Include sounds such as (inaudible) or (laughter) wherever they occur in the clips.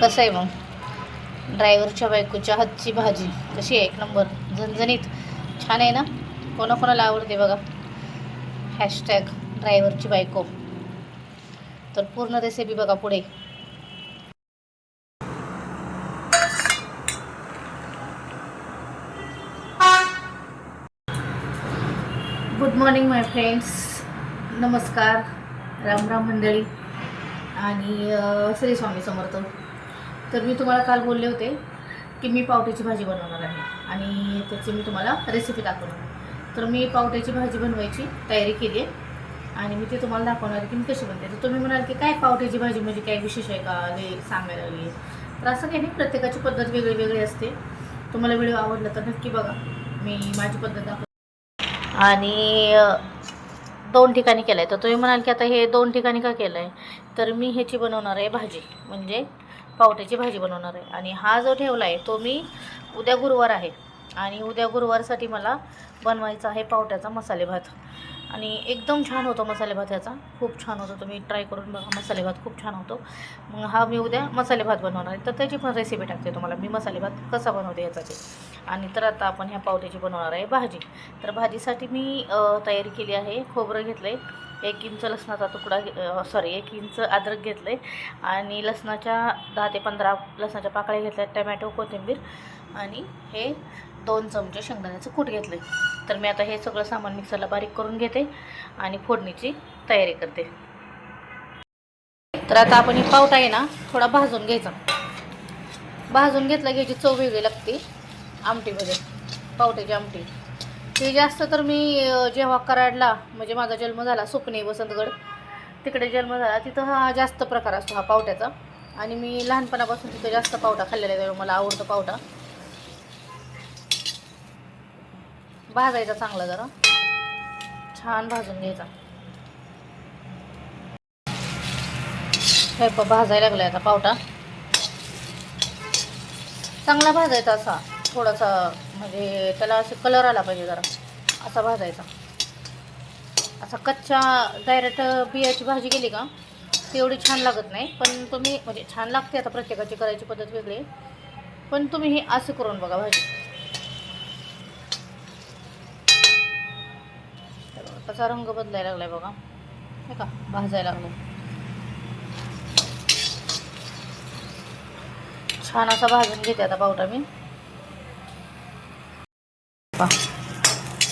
कसं आहे मग? ड्रायव्हरच्या बायकोच्या हातची भाजी कशी आहे? एक नंबर. झणझणीत. छान आहे ना? कोणाकोणाला आवडते बघा. हॅशटॅग ड्रायव्हरची बायको. तर पूर्ण रेसिपी बघा पुढे. गुड मॉर्निंग माय फ्रेंड्स नमस्कार. राम राम मंडळी. आणि श्री स्वामी समर्थ. तर मी तुम्हाला काल बोलले होते की मी पावट्याची भाजी बनवणार आहे आणि त्याची मी तुम्हाला रेसिपी दाखवणार तर मी पावट्याची भाजी बनवायची तयारी केली आहे. आणि मी ते तुम्हाला दाखवणार आहे की मी कशी बनते. तर तुम्ही म्हणाल की काय पावट्याची भाजी म्हणजे काय विशेष आहे का? हे सांगायला लागली. तर असं काही नाही. प्रत्येकाची पद्धत वेगळी वेगळी असते. तुम्हाला व्हिडिओ आवडला तर नक्की बघा. मी माझी पद्धत दाखव आणि दोन ठिकाणी केलं आहे तर तुम्ही म्हणाल की आता हे दोन ठिकाणी का केलं आहे तर मी ह्याची बनवणार आहे भाजी. म्हणजे पावट्याची भाजी बनवणार आहे. आणि हा जो ठेवला आहे तो मी उद्या गुरुवार आहे. आणि उद्या गुरुवारसाठी मला बनवायचा आहे पावट्याचा मसाले भात. आणि एकदम छान होतो मसाले भात खूप छान होतो. तुम्ही ट्राय करून बघा. मसाले भात खूप छान होतो. मग हा मी उद्या मसाले भात बनवणार आहे. तर त्याची पण रेसिपी टाकते तुम्हाला. मी मसाले भात कसा बनवते याचा ते आणि तर आता आपण ह्या पावट्याची बनवणार आहे भाजी. तर भाजीसाठी मी तयारी केली आहे. खोबरं घेतलं आहे एक इंच लसणाचा तुकडा सॉरी एक इंच अद्रक घेतलं आहे आणि लसणाच्या दहा ते पंधरा लसणाच्या पाकळ्या घेतल्या टमॅटो कोथिंबीर आणि हे दोन चमचे शेंगदाण्याचं कूट घेतलं आहे तर मी आता हे सगळं सामान मिक्सरला बारीक करून घेते आणि फोडणीची तयारी करते. तर आता आपण ही पावटा आहे ना थोडा भाजून घ्यायचा. भाजून घेतला घ्यायची चव वेगळी लागते आमटीमध्ये पावट्याची आमटी. ते जास्त तर मी जेव्हा कराडला म्हणजे माझा जन्म झाला सुपणे वसंतगड तिकडे जन्म झाला तिथं हा जास्त प्रकार असतो हा पावट्याचा. आणि मी लहानपणापासून तिथं जास्त पावटा खाल्लेला आहे मला आवडतो पावटा. भाजायचा चांगला जरा. छान भाजून घ्यायचा. हे प भाजायला लागलाय आता पावटा. चांगला भाजायचा असा थोडासा म्हणजे त्याला असे कलर आला पाहिजे जरा. असा भाजायचा. असा कच्च्या डायरेक्ट बियाची भाजी केली का ती एवढी छान लागत नाही. पण तुम्ही म्हणजे छान लागते आता प्रत्येकाची करायची पद्धत वेगळी. पण तुम्ही हे असं करून बघा भाजी. कसा रंग बदलायला लागलाय बघा. हे का भाजायला लागलो छान असा भाजून घेते आता पावटा मी. पहा,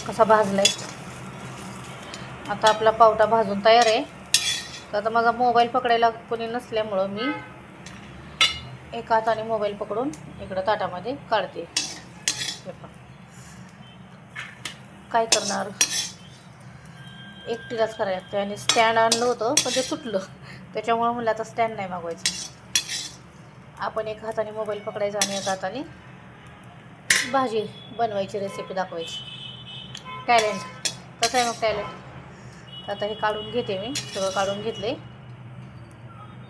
कसा भाजला आहे आता आपला पावटा भाजून तयार आहे. तर आता माझा मोबाईल पकडायला कोणी नसल्यामुळं मी एका हाताने मोबाईल पकडून इकडं ताटामध्ये काढते. हे काय करणार? एकटीलाच करायला लागते आणि स्टँड आणलं होतं पण ते तुटलं. त्याच्यामुळं मला आता स्टँड नाही मागवायचं. आपण एका हाताने मोबाईल पकडायचा आणि एका हाताने भाजी बनवायची रेसिपी दाखवायची. टॅलेंट कसं आहे मग टॅलेंट आता हे काढून घेते मी सगळं काढून घेतले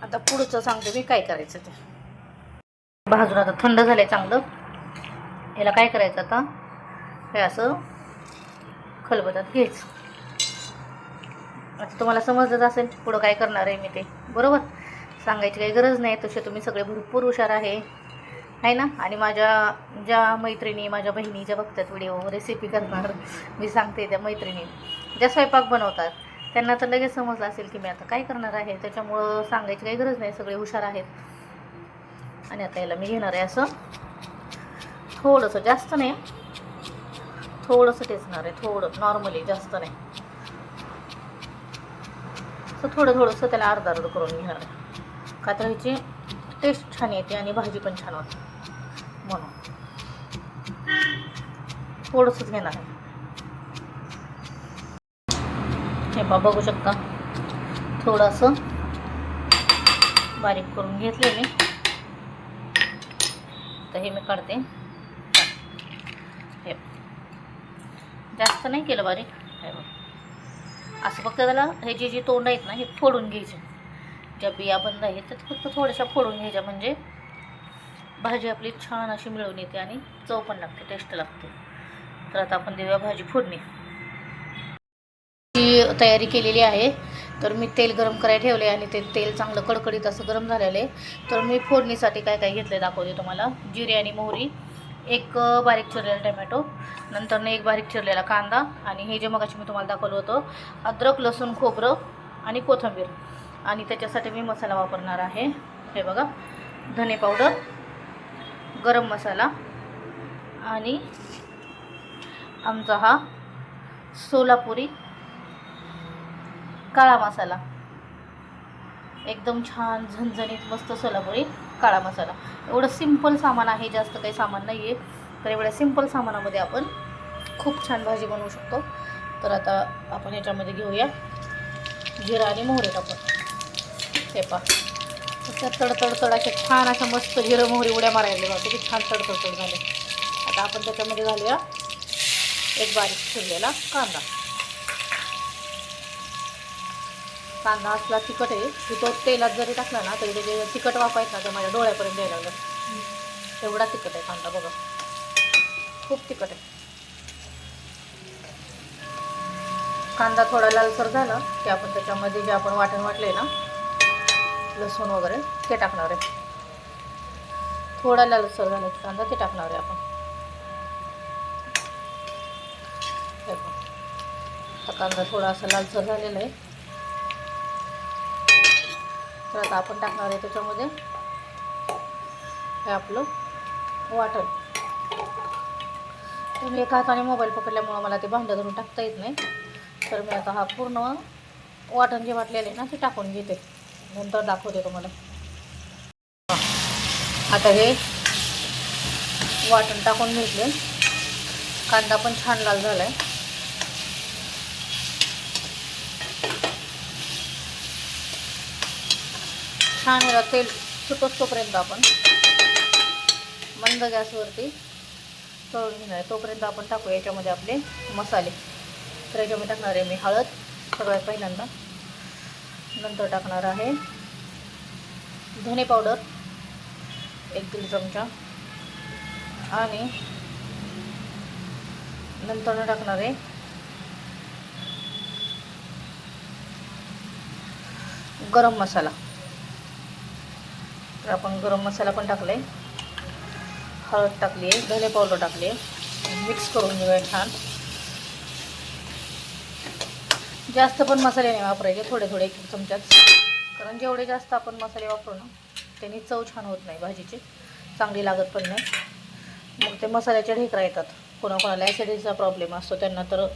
आता पुढचं सांगते मी काय करायचं ते. भाजून आता थंड झालं चांगलं. याला काय करायचं आता? हे असं खलबतात घ्यायचं. आता तुम्हाला समजलंच असेल पुढं काय करणार आहे मी ते. बरोबर? सांगायची काही गरज नाही तसे तुम्ही सगळे भरपूर हुशार आहे. आहे ना? आणि माझ्या ज्या मैत्रिणी माझ्या बहिणी ज्या बघतात व्हिडिओ रेसिपी करणार मी सांगते त्या मैत्रिणी ज्या स्वयंपाक बनवतात त्यांना तर लगेच समजलं असेल की मी आता काय करणार आहे? त्याच्यामुळं सांगायची काही गरज नाही सगळे हुशार आहेत. आणि आता याला मी घेणार आहे असं. थोडंसं जास्त नाही. थोडंसं टेचणार आहे थोडं नॉर्मली जास्त नाही. असं थोडं थोडंसं त्याला अर्धा अर्ध करून घेणार आहे. का तर ह्याची टेस्ट छान येते आणि भाजी पण छान होते. म्हणून. थोडंसंच घेणार आहे. हे बा बघू शकता. थोडंसं बारीक करून घेतले मी. तर हे मी काढते. हे. जास्त नाही केलं बारीक. हे बघ. असं फक्त त्याला हे जे जे तोंड आहेत ना हे फोडून घ्यायचे. ज्या बिया बंद आहेत त्या फक्त थोड्याशा फोडून घ्यायच्या. म्हणजे भाजी आपली छान अशी मिळून येते आणि चव पण लागते टेस्ट लागते. तर आता आपण देऊया भाजी फोडणी. तयारी केलेली आहे. तर मी तेल गरम करायला ठेवले आणि ते तेल चांगलं कडकडीत असं गरम झालेलं आहे. तर मी फोडणीसाठी काय काय घेतलं दाखवते तुम्हाला. जिरे आणि मोहरी एक बारीक चिरलेला टमॅटो नंतरनं एक बारीक चिरलेला कांदा आणि हे जे मगाशी मी तुम्हाला दाखवलं होतं अद्रक लसूण खोबरं आणि कोथिंबीर. आणि त्याच्यासाठी मी मसाला वापरणार आहे. हे बघा धने पावडर गरम मसाला आणि आमचा हा सोलापुरी काळा मसाला. एकदम छान झणझणीत मस्त सोलापुरी काळा मसाला. एवढं सिंपल सामान आहे जास्त काही सामान नाही आहे तर एवढ्या सिंपल सामानामध्ये आपण खूप छान भाजी बनवू शकतो. तर आता आपण याच्यामध्ये घेऊया जिरा आणि मोहरे टाकून हे पा तसं तडतडतड असे छान अशा मस्त हिरं मोहरी उड्या मारायला बघा किती छान तडतडतड झाले. आता आपण त्याच्यामध्ये घालूया एक बारीक शिरलेला कांदा. कांदा असला तिखट आहे की तो तेलात जरी टाकला ना तरी त्याचे तिखट वापायचं ना तर माझ्या डोळ्यापर्यंत यायला लागलं. तेवढा तिखट आहे कांदा बघा. खूप तिखट आहे. कांदा थोडा लालसर झाला की आपण त्याच्यामध्ये जे आपण वाटण वाटले ना लसूण वगैरे ते टाकणार आहे. थोडा लालसर झाला कांदा ते टाकणार आहे आपण. हे कांदा थोडा असा लालसर झालेला आहे. तर आता आपण टाकणार आहे त्याच्यामध्ये हे आपलं वाटण. तर मी एका हाताने मोबाईल पकडल्यामुळं मला ते भांडं धरून टाकता येत नाही. तर मी आता हा पूर्ण वाटण जे वाटलेलं आहे ना ते टाकून घेते. नंतर दाखवते तुम्हाला. आता हे वाटण टाकून घेतले. कांदा पण छान लाल झाला आहे छान याला तेल सुटत तोपर्यंत आपण मंद गॅसवरती तळून घेणार आहे. तोपर्यंत आपण टाकूया याच्यामध्ये आपले मसाले. तर याच्यामध्ये टाकणार आहे मी हळद सगळ्यात पहिल्यांदा. नंतर टाकणार आहे. धने पावडर एक दीड चमचा. आणि नंतर टाकणार आहे. गरम मसाला. तर आपण गरम मसाला पण टाकले हळद टाकली आहे धने पावडर टाकली आहे मिक्स करून घेऊया छान. जास्त पण मसाले नाही वापरायचे थोडे थोडे एक चमच्यात. कारण जेवढे जास्त आपण मसाले वापरू ना त्यांनी चव छान होत नाही भाजीची. चांगली लागत पण नाही. मग ते मसाल्याच्या ढेकरा येतात. कोणाकोणाला ॲसिडिटीचा प्रॉब्लेम असतो त्यांना तर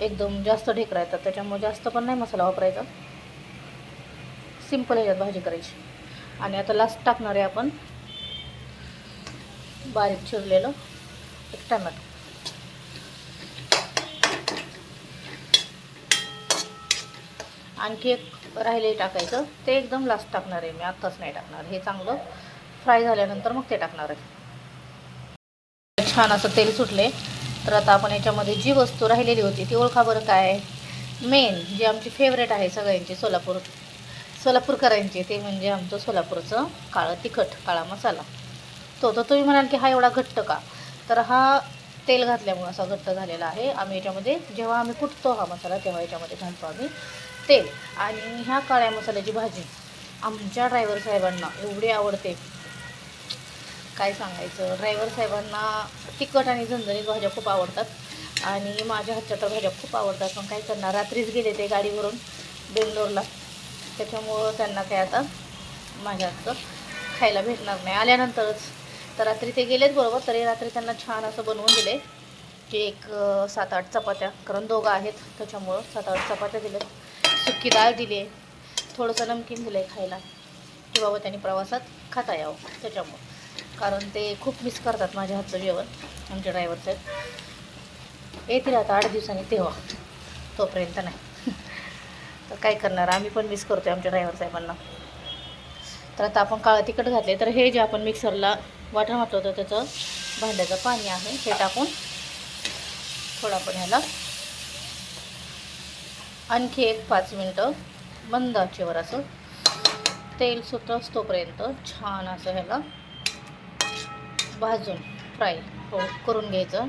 एकदम जास्त ढेकरा येतात. त्याच्यामुळे जास्त पण नाही मसाला वापरायचा. सिंपल ह्याच्यात भाजी करायची. आणि आता लास्ट टाकणार आहे आपण बारीक चिरलेलं एक टमॅटो आणखी एक राहिले टाकायचं. ते एकदम लास्ट टाकणार आहे मी आत्ताच नाही टाकणार. हे चांगलं फ्राय झाल्यानंतर मग ते टाकणार आहे. छान असं तेल सुटले. तर आता आपण याच्यामध्ये जी वस्तू राहिलेली होती ती ओळखा बरं काय? मेन जी आमची फेवरेट आहे सगळ्यांची सोलापूर सोलापूरकरांची ते म्हणजे आमचं सोलापूरचं काळं तिखट काळा मसाला. तो तर तुम्ही म्हणाल की हा एवढा घट्ट का? तर हा तेल घातल्यामुळं असा घट्ट झालेला आहे. आम्ही याच्यामध्ये जेव्हा आम्ही कुटतो हा मसाला तेव्हा याच्यामध्ये घालतो आम्ही. तेल आणि ह्या काळ्या मसाल्याची भाजी आमच्या ड्रायव्हर साहेबांना एवढी आवडते. काय सांगायचं? ड्रायव्हर साहेबांना तिखट आणि झणझणीत भाज्या खूप आवडतात. आणि माझ्या हातच्या तर भाज्या खूप आवडतात. पण काय करणार? रात्रीच गेले ते गाडीवरून बेंगलोरला. त्याच्यामुळं त्यांना काय आता माझ्या हातचं खायला भेटणार नाही. आल्यानंतरच. तर रात्री ते गेलेत बरोबर तरी रात्री त्यांना छान असं बनवून दिले. की एक सात आठ चपात्या कारण दोघं आहेत. त्याच्यामुळं सात आठ चपात्या दिल्यात. सुकी डाळ दिली आहे. थोडंसं नमकीन दिलं आहे खायला. की बाबा त्यांनी प्रवासात खाता यावं त्याच्यामुळं. कारण ते खूप मिस करतात माझ्या हातचं जेवण आमचे ड्रायव्हर साहेब. येतील आता आठ दिवसांनी तेव्हा. तोपर्यंत नाही. (laughs) तर काय करणार? आम्ही पण मिस करतो आमच्या ड्रायव्हर साहेबांना. तर आता आपण काळं तिखट घातले तर हे जे आपण मिक्सरला वाटण वाटलं होतं त्याचं भांड्याचं पाणी आहे. हे टाकून थोडं आपण ह्याला आणखी एक पाच मिनटं मंद आचेवर असं तेल सुटस तोपर्यंत छान असं ह्याला भाजून फ्राय हो करून घ्यायचं.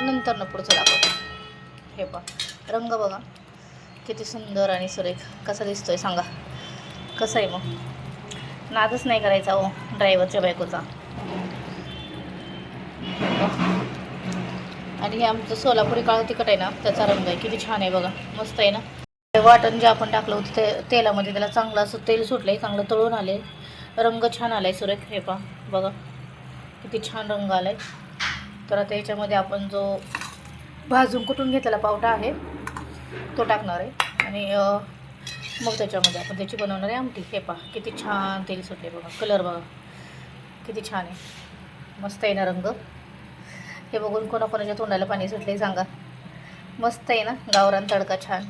नंतर न पुढचं दाखवतो. हे पहा रंग बघा. किती सुंदर आणि सुरेख. कसा दिसतोय सांगा. कसं आहे मग? नादच नाही करायचा हो ड्रायव्हरच्या बायकोचा. आणि हे आमचं सोलापुरी काळं तिखट आहे ना त्याचा रंग आहे. किती छान आहे बघा. मस्त आहे ना. वाटण जे आपण टाकलं होतं ते तेलामध्ये त्याला चांगलं असं तेल सुटलं आहे चांगलं तळून आले रंग छान आला आहे सुरेख. हे पा बघा. किती छान रंग आला आहे तर आता याच्यामध्ये आपण जो भाजून कुठून घेतलेला पावटा आहे तो टाकणार आहे. आणि मग त्याच्यामध्ये आपण त्याची बनवणार आहे आमटी. हे पा किती छान तेल सुटले बघा. कलर बघा. किती छान आहे. मस्त आहे ना रंग. हे बघून कोणाकोणाच्या तोंडाला पाणी सुटले सांगा. मस्त आहे ना गावरान तडका छान.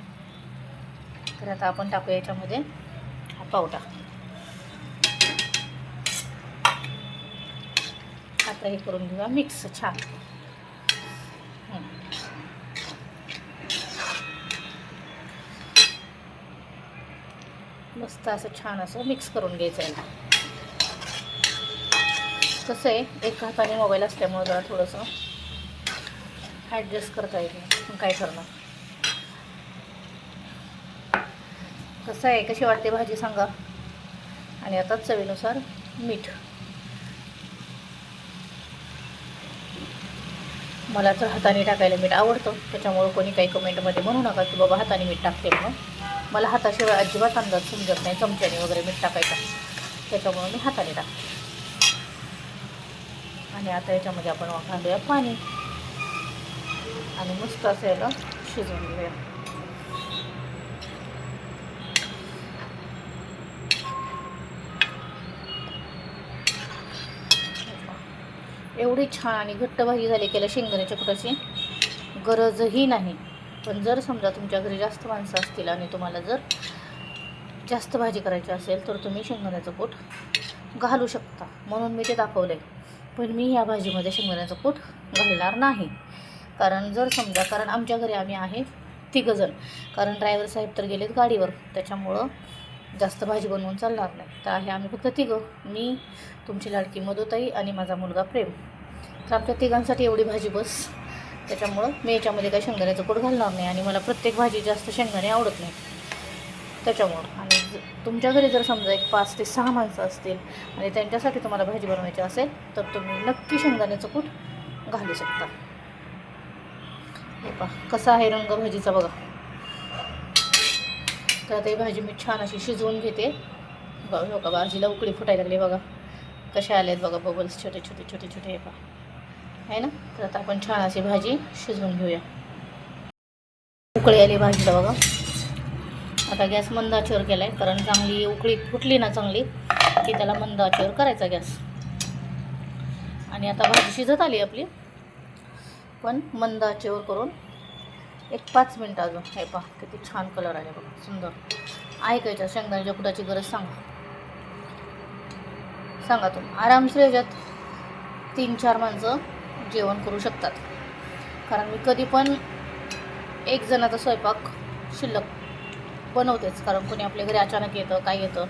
तर आता आपण टाकूया याच्यामध्ये हा पावटा. आता हे करून घेऊया मिक्स छान. मस्त असं छान असं मिक्स करून घ्यायचं आहे कसं आहे एक हाताने मोबाईल असल्यामुळं जरा थोडंसं ॲडजस्ट करता येत नाही. काय करणार? कसं आहे कशी वाटते भाजी सांगा. आणि आता चवीनुसार मीठ. मला तर हाताने टाकायला मीठ आवडतं. त्याच्यामुळं कोणी काही कमेंटमध्ये म्हणू नका की बाबा हाताने मीठ टाकते म्हणून. मला हाताशिवाय अजिबात अंदाज समजत नाही. चमच्याने वगैरे मीठ टाकायचा. त्याच्यामुळं मी हाताने टाकते. आणि आता याच्यामध्ये आपण घालूया पाणी. आणि मस्त असं याला शिजवून घेऊया. एवढी छान आणि घट्ट भाजी झाली केल्या शेंगदाण्याच्या कुटाची. गरजही नाही. पण जर समजा तुमच्या घरी जास्त माणसं असतील आणि तुम्हाला जर जास्त भाजी करायची असेल तर तुम्ही शेंगदाण्याचं कूट घालू शकता. म्हणून मी ते दाखवलं आहे पण मी ह्या भाजीमध्ये शेंगदाण्याचं कूट घालणार नाही. कारण जर समजा कारण आमच्या घरी आम्ही आहे तिघंजण. कारण ड्रायव्हर साहेब तर गेलेत गाडीवर. त्याच्यामुळं जास्त भाजी बनवून चालणार नाही. तर आहे आम्ही फक्त तिघं. मी तुमची लाडकी मधुताई आणि माझा मुलगा प्रेम. तर आमच्या तिघांसाठी एवढी भाजी बस. त्याच्यामुळं मी याच्यामध्ये काही शेंगदाण्याचं कूट घालणार नाही आणि मला प्रत्येक भाजी जास्त शेंगदाणे आवडत नाही त्याच्यामुळं. आणि तुमच्या घरी जर समजा एक पाच ते सहा माणसं असतील आणि त्यांच्यासाठी तुम्हाला भाजी बनवायची असेल तर तुम्ही नक्की शेंगदाण्याचं कूट घालू शकता. हे पहा कसा आहे रंग भाजीचा बघा. तर आता ही भाजी मी छान अशी शिजवून घेते. बघा हो का भाजीला उकळी फुटायला लागली बघा. कशा आल्या आहेत बघा बबल्स छोटे छोटे छोटे छोटे हे पहा. आहे ना? तर आता आपण छान अशी भाजी शिजवून घेऊया. उकळी आली भाजीला बघा. आता गॅस मंद आचेवर केला आहे कारण चांगली उकळी फुटली ना चांगली की त्याला मंद आचेवर करायचा गॅस. आणि आता भाजी शिजत आली आपली. पण मंद आचेवर करून एक पाच मिनटं अजून. हे पहा किती छान कलर आले बघा. सुंदर. ऐकायच्या शेंगदाण्याच्या कुटाची गरज सांगा. सांगा तुम्ही. आरामशीर याच्यात तीन चार माणसं जेवण करू शकतात. कारण मी कधी पण एक जणाचा स्वयंपाक शिल्लक बनवतेच. कारण कोणी आपल्या घरी अचानक येतं काय येतं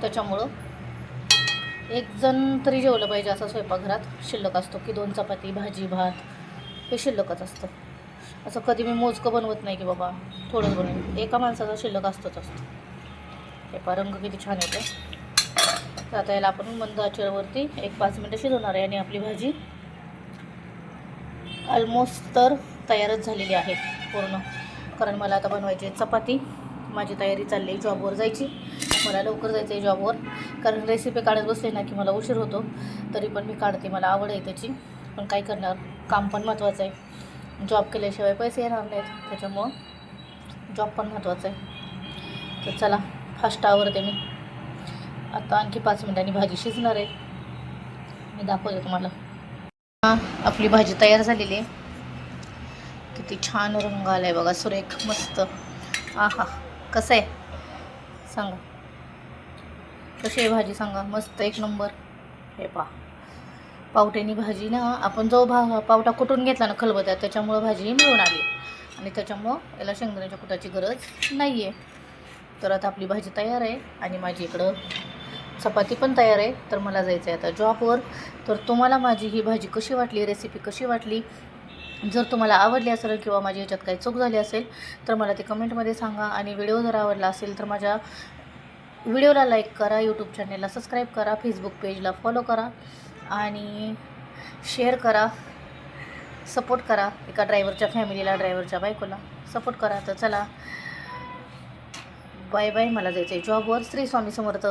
त्याच्यामुळं एक जण तरी जेवलं पाहिजे असा स्वयंपाकघरात शिल्लक असतो की दोन चपाती भाजी भात हे शिल्लकच असतं. असं कधी मी मोजकं बनवत नाही की बाबा थोडंच बनवून एका माणसाचा शिल्लक असतोच असतो. हे पहा रंग किती छान येतो तर आता याला आपण मंद आचेवरती एक पाच मिनटं शिजवणार आहे आणि आपली भाजी ऑलमोस्ट तर तयारच झालेली आहे पूर्ण. कारण मला आता बनवायची आहे चपाती. माझी तयारी चालली आहे जॉबवर जायची. मला लवकर जायचं आहे जॉबवर कारण रेसिपी काढत बसले ना की मला उशीर होतो. तरी पण मी काढते मला आवड आहे त्याची. पण काय करणार. काम पण महत्त्वाचं आहे. जॉब केल्याशिवाय पैसे येणार नाहीत. त्याच्यामुळं जॉब पण महत्त्वाचं आहे. तर चला फास्ट आवरते मी. आता आणखी पाच मिनिटांनी भाजी शिजणार आहे. मी दाखवते तुम्हाला. हां आपली भाजी तयार झालेली आहे. किती छान रंग आला आहे बघा. सुरेख मस्त. आहा कसं आहे? सांगा. कशी आहे भाजी सांगा? मस्त एक नंबर. हे पहा. पावट्यानी भाजी ना आपण जो भा पावटा कुटून घेतला ना खलबत्यात त्याच्यामुळं भाजी मिळून आली. आणि त्याच्यामुळं याला शेंगदाण्याच्या कुटाची गरज नाही आहे तर आता आपली भाजी तयार आहे आणि माझी इकडं चपाती पण तयार आहे. तर मला जायचं आहे आता जॉबवर. तर तुम्हाला माझी ही भाजी कशी वाटली रेसिपी कशी वाटली? जर तुम्हाला आवडली असेल किंवा माझ्या ह्याच्यात काही चूक झाली असेल तर मला ते कमेंटमध्ये सांगा. आणि व्हिडिओ जर आवडला असेल तर माझ्या व्हिडिओला लाईक करा यूट्यूब चॅनेलला सबस्क्राईब करा फेसबुक पेजला फॉलो करा. आणि शेअर करा. सपोर्ट करा एका ड्रायव्हरच्या फॅमिलीला ड्रायव्हरच्या बायकोला. सपोर्ट करा. तर चला. बाय बाय मला जायचं आहे जॉबवर श्री स्वामी समर्थ.